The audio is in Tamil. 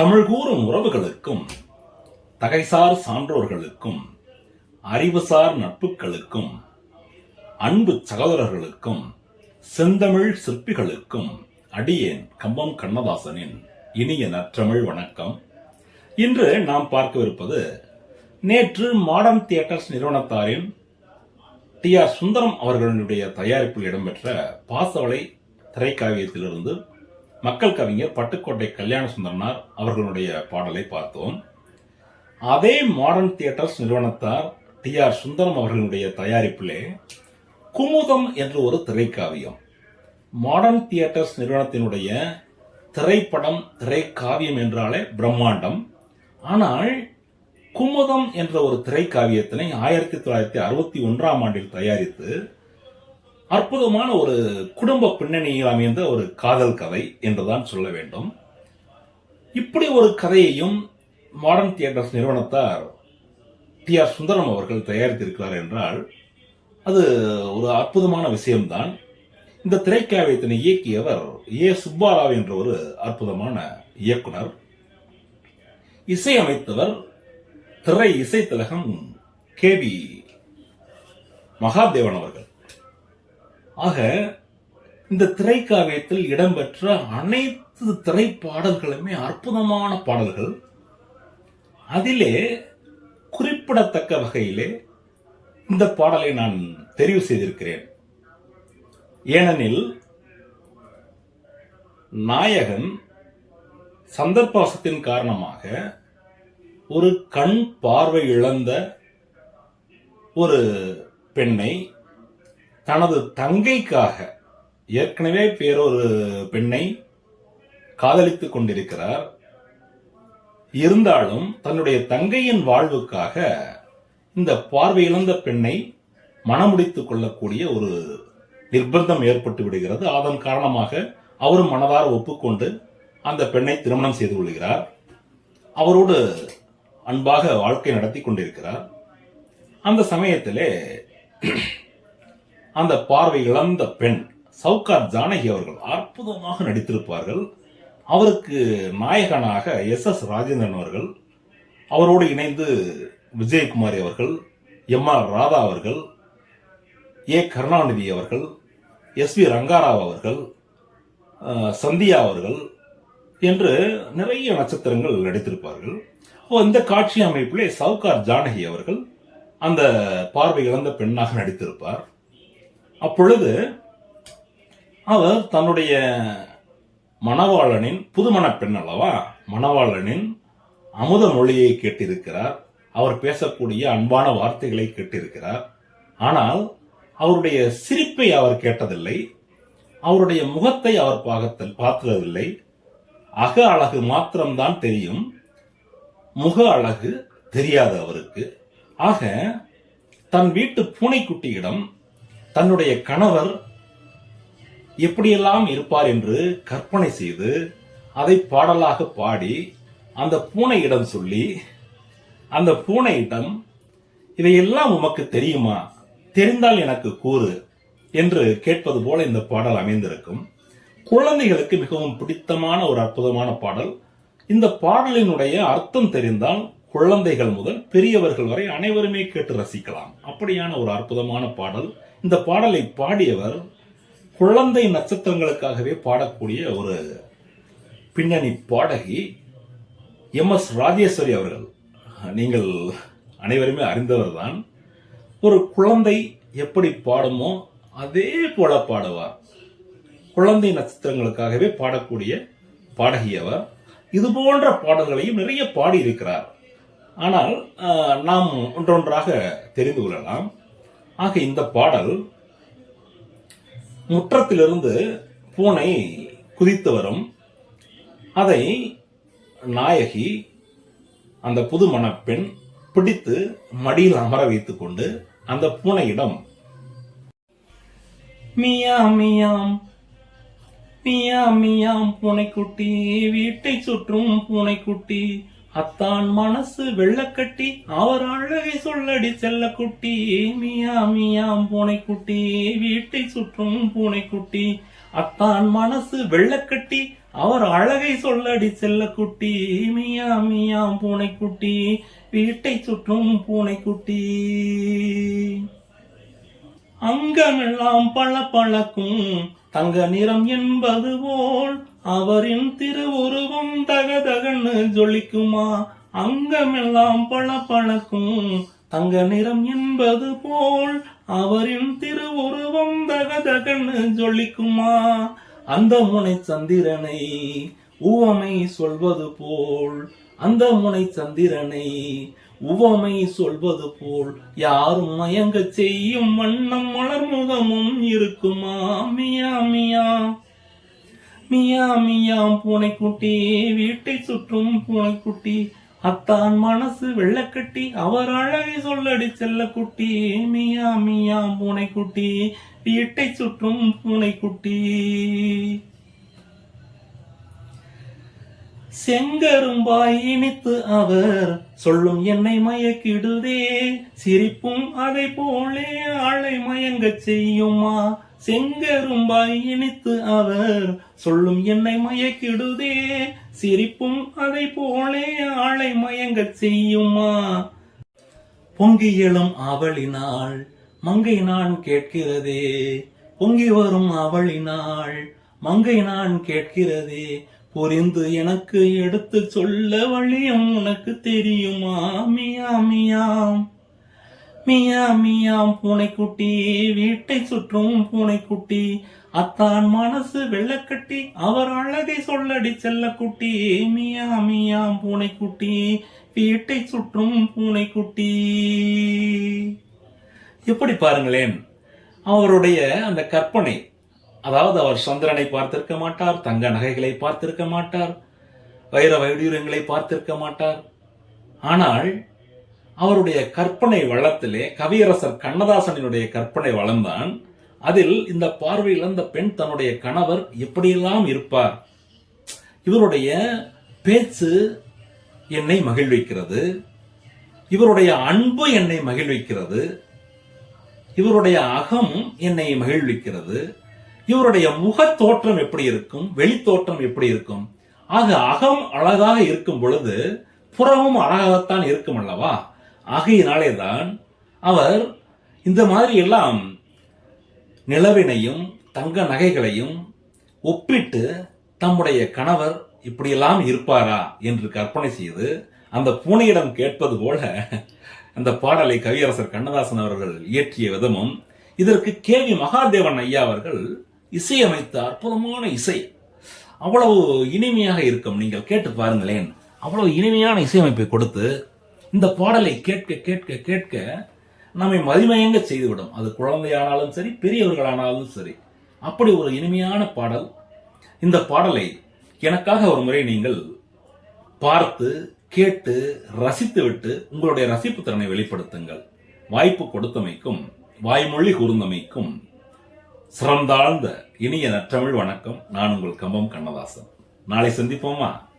தமிழ் கூறும் உறவுகளுக்கும் தகைசார் சான்றோர்களுக்கும் அறிவுசார் நட்புகளுக்கும் அன்பு சகோதரர்களுக்கும் செந்தமிழ் சிற்பிகளுக்கும் அடியேன் கம்பம் கண்ணதாசனின் இனிய நற்றமிழ் வணக்கம். இன்று நாம் பார்க்கவிருப்பது நேற்று மாடர்ன் தியேட்டர்ஸ் நிறுவனத்தாரின் டி ஆர் சுந்தரம் அவர்களுடைய தயாரிப்பில் இடம்பெற்ற பாசவளை திரைக்காவியத்திலிருந்து மக்கள் கவிஞர் பட்டுக்கோட்டை கல்யாண சுந்தரனார் அவர்களுடைய பாடலை பார்த்தோம். அதே மாடர்ன் தியேட்டர்ஸ் நிறுவனத்தார் டி ஆர் சுந்தரம் அவர்களுடைய தயாரிப்பிலே குமுதம் என்ற ஒரு திரைக்காவியம். மாடர்ன் தியேட்டர்ஸ் நிறுவனத்தினுடைய திரைப்படம் திரைக்காவியம் என்றாலே பிரம்மாண்டம். ஆனால் குமுதம் என்ற ஒரு திரைக்காவியத்தினை ஆயிரத்தி தொள்ளாயிரத்தி அறுபத்தி ஒன்றாம் ஆண்டில் தயாரித்து அற்புதமான ஒரு குடும்ப பின்னணியில் அமைந்த ஒரு காதல் கதை என்றுதான் சொல்ல வேண்டும். இப்படி ஒரு கதையையும் மாடர்ன் தியேட்டர்ஸ் நிறுவனத்தார் டி ஆர் சுந்தரம் அவர்கள் தயாரித்திருக்கிறார் என்றால் அது ஒரு அற்புதமான விஷயம்தான். இந்த திரைக்காவியத்தினை இயக்கியவர் ஏ சுப்பாராவ் என்ற ஒரு அற்புதமான இயக்குனர். இசையமைத்தவர் திரை இசைத்திலகம் கே வி மகாதேவன் அவர்கள். ஆக இந்த திரைக்காவியத்தில் இடம்பெற்ற அனைத்து திரைப்பாடல்களுமே அற்புதமான பாடல்கள். அதிலே குறிப்பிடத்தக்க வகையிலே இந்த பாடலை நான் தெரிவு செய்திருக்கிறேன். ஏனெனில் நாயகன் சந்தர்ப்பாசத்தின் காரணமாக ஒரு கண் பார்வை இழந்த ஒரு பெண்ணை தனது தங்கைக்காக ஏற்கனவே வேறொரு பெண்ணை காதலித்துக் கொண்டிருக்கிறார். இருந்தாலும் தன்னுடைய தங்கையின் வாழ்வுக்காக இந்த பார்வையிழந்த பெண்ணை மனமுடித்துக் கொள்ளக்கூடிய ஒரு நிர்பந்தம் ஏற்பட்டு விடுகிறது. அதன் காரணமாக அவரும் மனதார ஒப்புக்கொண்டு அந்த பெண்ணை திருமணம் செய்து கொள்கிறார். அவரோடு அன்பாக வாழ்க்கை நடத்தி கொண்டிருக்கிறார். அந்த சமயத்திலே அந்த பார்வை இழந்த பெண் சவுகார் ஜானகி அவர்கள் அற்புதமாக நடித்திருப்பார்கள். அவருக்கு நாயகனாக எஸ் எஸ் ராஜேந்திரன் அவர்கள் அவரோடு இணைந்து விஜயகுமாரி அவர்கள் எம் ஆர் ராதா அவர்கள் ஏ கருணாநிதி அவர்கள் எஸ் வி ரங்காராவ் அவர்கள் சந்தியா அவர்கள் என்று நிறைய நட்சத்திரங்கள் நடித்திருப்பார்கள். அந்த இந்த காட்சி அமைப்பிலே சவுகார் ஜானகி அவர்கள் அந்த பார்வை இழந்த பெண்ணாக நடித்திருப்பார். அப்பொழுது அவர் தன்னுடைய மணவாளனின் புதுமண பெண் அல்லவா? மணவாளனின் அமுத மொழியை கேட்டிருக்கிறார். அவர் பேசக்கூடிய அன்பான வார்த்தைகளை கேட்டிருக்கிறார். ஆனால் அவருடைய சிரிப்பை அவர் கேட்டதில்லை. அவருடைய முகத்தை அவர் பாகத்தில் பார்த்ததில்லை அக அழகு மாத்திரம்தான் தெரியும். முக அழகு தெரியாது அவருக்கு. ஆக தன் வீட்டு பூனைக்குட்டியிடம் தன்னுடைய கணவர் எப்படியெல்லாம் இருப்பார் என்று கற்பனை செய்து அதை பாடலாக பாடி அந்த பூனையிடம் சொல்லி அந்த பூனையிடம் இதையெல்லாம் உமக்கு தெரியுமா? தெரிந்தால் எனக்கு கூறு என்று கேட்பது போல இந்த பாடல் அமைந்திருக்கும். குழந்தைகளுக்கு மிகவும் பிடித்தமான ஒரு அற்புதமான பாடல். இந்த பாடலினுடைய அர்த்தம் தெரிந்தால் குழந்தைகள் முதல் பெரியவர்கள் வரை அனைவருமே கேட்டு ரசிக்கலாம். அப்படியான ஒரு அற்புதமான பாடல். இந்த பாடலை பாடியவர் குழந்தை நட்சத்திரங்களுக்காகவே பாடக்கூடிய ஒரு பின்னணி பாடகி எம் எஸ் ராஜேஸ்வரி அவர்கள். நீங்கள் அனைவருமே அறிந்தவர்தான். ஒரு குழந்தை எப்படி பாடுமோ அதே போல பாடுவார். குழந்தை நட்சத்திரங்களுக்காகவே பாடக்கூடிய பாடகி அவர். இது போன்ற பாடல்களையும் நிறைய பாடியிருக்கிறார். ஆனால் நாம் ஒன்றொன்றாக தெரிந்து கொள்ளலாம். ஆக இந்த பாடல் முற்றத்திலிருந்து பூனை குதித்து வரும் அதை நாயகி அந்த புது மணப்பெண் பிடித்து மடியில் அமர வைத்துக் கொண்டு அந்த பூனையிடம் மியா மியாம் மியா மியாம் பூனைக்குட்டி வீட்டை சுற்றும் பூனைக்குட்டி அத்தான் மனசு வெள்ளக்கட்டி அவர் அழகை சொல்லடி செல்லக்குட்டி மியா மியாம் பூனைக்குட்டி வீட்டை சுற்றும் பூனைக்குட்டி அத்தான் மனசு வெள்ளக்கட்டி அவர் அழகை சொல்லடி செல்லக்குட்டி மியா மியாம் பூனைக்குட்டி வீட்டை சுற்றும் பூனைக்குட்டி அங்கமெல்லாம் பள பழக்கும் தங்க நிறம் என்பது போல் அவரின் திருவுருவம் தகதகன்னு ஜொலிக்குமா? அங்கமெல்லாம் பள பழக்கும் தங்க நிறம் என்பது போல் அவரின் திருவுருவம் தகதகன்னு ஜொலிக்குமா? அந்த முனை சந்திரனை உவமை சொல்வது போல் அந்த முனை சந்திரனை உவமை சொல்வது போல் யாரும் மயங்க செய்யும் வண்ணம் மலர் முகமும் இருக்குமா? மியா மியா. மியா மியாம் பூனைக்குட்டி வீட்டை சுற்றும் பூனைக்குட்டி. அத்தான் மனசு வெள்ளக்கட்டி அவர் அழகை சொல்லடி செல்லக்குட்டி. மியா மியா பூனைக்குட்டி வீட்டை சுற்றும் பூனைக்குட்டி. செங்கரும்பாய் இனித்து அவர் சொல்லும் என்னை மயக்கிடுதே சிரிப்பும் அதை போலே ஆளை மயங்க செய்யுமா? செங்கரும்பாய் இனித்து அவர் சொல்லும் என்னை மயக்கிடுதே சிரிப்பும் அதை போலே ஆளை மயங்க செய்யுமா? பொங்கி எழும் அவளினாள் மங்கை நான் கேட்கிறதே பொங்கி வரும் அவளினாள் மங்கை நான் கேட்கிறதே புரிந்து எனக்கு எடுத்து சொல்ல வழியும் உனக்கு தெரியுமா? மியா மியாம் மியா மியாம் பூனைக்குட்டி. வீட்டை சுற்றும் பூனைக்குட்டி. அத்தான் மனசு வெள்ளக்கட்டி. அவர் அழகை சொல்லடி செல்லக்குட்டி. மியா மியாம் பூனைக்குட்டி. வீட்டை சுற்றும் பூனைக்குட்டி. எப்படி பாருங்களேன் அவருடைய அந்த கற்பனை அதாவது அவர் சந்திரனை பார்த்திருக்க மாட்டார் தங்க நகைகளை பார்த்திருக்க மாட்டார் வைர வைடூரியங்களை பார்த்திருக்க மாட்டார். ஆனால் அவருடைய கற்பனை வளத்திலே கவியரசர் கண்ணதாசனினுடைய கற்பனை வளம்தான் அதில் இந்த பார்வை இழந்த பெண் தன்னுடைய கணவர் எப்படியெல்லாம் இருப்பார்? இவருடைய பேச்சு என்னை மகிழ்விக்கிறது இவருடைய அன்பு என்னை மகிழ்விக்கிறது இவருடைய அகம் என்னை மகிழ்விக்கிறது இவருடைய முக தோற்றம் எப்படி இருக்கும்? வெளி தோற்றம் எப்படி இருக்கும்? ஆக அகம் அழகாக இருக்கும் பொழுது புறமும் அழகாகத்தான் இருக்கும் அல்லவா? ஆகையினாலே தான் அவர் இந்த மாதிரி எல்லாம் நிலவினையும் தங்க நகைகளையும் ஒப்பிட்டு தம்முடைய கணவர் இப்படியெல்லாம் இருப்பாரா என்று கற்பனை செய்து அந்த பூனையிடம் கேட்பது போல அந்த பாடலை கவியரசர் கண்ணதாசன் அவர்கள் இயற்றிய விதமும் இதற்கு கே வி மகாதேவன் ஐயா அவர்கள் இசையமைத்த அற்புதமான இசை. அவ்வளவு இனிமையாக இருக்கும். நீங்கள் கேட்டு பாருங்களேன். அவ்வளவு இனிமையான இசையமைப்பை கொடுத்து இந்த பாடலை கேட்க கேட்க கேட்க நம்மை மதிமயங்க செய்துவிடும். அது குழந்தையானாலும் சரி பெரியவர்களானாலும் சரி. அப்படி ஒரு இனிமையான பாடல். இந்த பாடலை எனக்காக ஒரு முறை நீங்கள் பார்த்து கேட்டு ரசித்துவிட்டு உங்களுடைய ரசிப்பு திறனை வெளிப்படுத்துங்கள். வாய்ப்பு கொடுத்தமைக்கும் வாய்மொழி கூர்ந்தமைக்கும் சிறந்தாழ்ந்த இனிய நற்றமிழ் வணக்கம். நான் உங்கள் கம்பம் கண்ணதாசன். நாளை சந்திப்போமா?